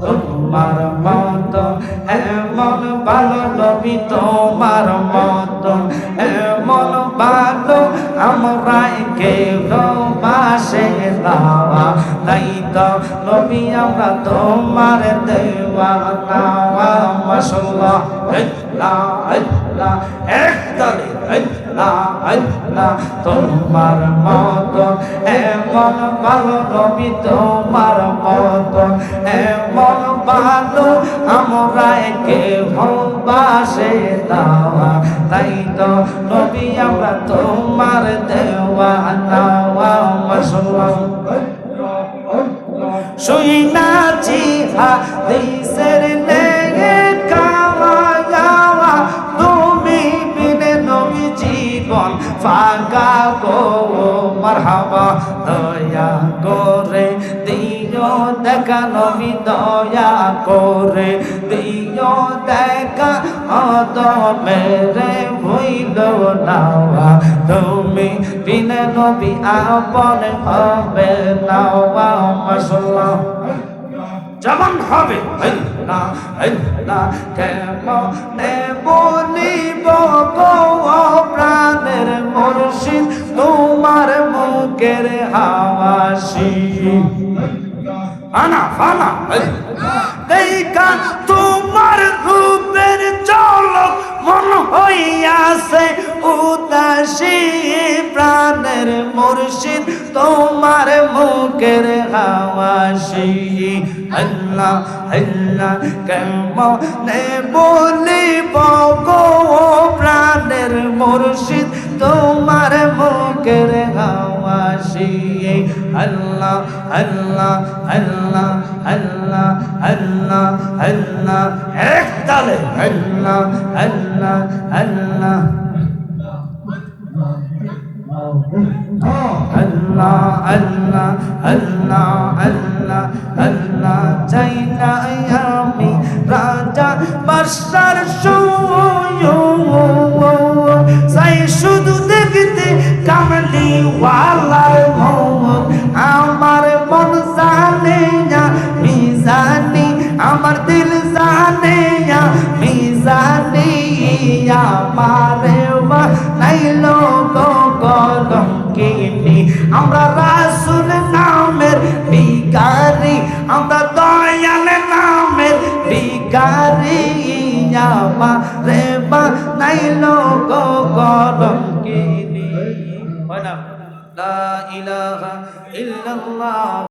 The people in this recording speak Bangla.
তোমার মত এমন ভালো নবী তোমার মত এমন ভালো আমরা কেউ বাসে দাওয়া তাই তো নবী আমরা তোমার দেওয়া নাওয়া আল্লাহ একদলে আল্লাহ আল্লাহ তোমার মত এমন ভালো নবী তোমার মত এমন ভালো আমরা কে ভালোবাসে দাওয়া। তাই তো নবী, আমরা তোমার দেওয়া নাওয়া মাশাল্লাহ শুইনাছি হাদিসের নেগে ফাঁকা গো মারহাবা, দয়া করে দিও, দেখা নবী, দয়া করে দিও, দেখা অত মেরে ভইল নাওয়া, তুমি বিনে নবী আপন হবে নাওয়া মাশাল্লাহ যেমন হবে। না না কেমনে মুখের হাওয়াসি আনা ফানা দেখা তোমার রূপের চলক, মন হইয়াছে উদাসী, প্রাণের মুর্শিদ। তোমার মুখের হাওয়াসি আল্লাহ আল্লাহ কেমনে বলিব গো প্রাণের মুর্শিদ? হাওয়াসি আল্লাহ আল্লাহ আল্লাহ আল্লাহ আল্লাহ আল্লাহ একদলে আল্লাহ আল্লাহ আল্লাহ আল্লাহ আল্লাহ আল্লাহ আল্লাহ আল্লাহ চাই না আমি রাজা বাসার চাই শুধু দেখতে কামলি ওয়ালার মন আমার মন জানে না মিজানি আমার দিল জানে না মিজানি আমারে নাইলো গো কলম কিনি আমরা রাসুল নামের বিকারি আমরা দয়াল নামের বিকারি আমারে নাইলো গো কলম কিনি ربنا لا إله إلا الله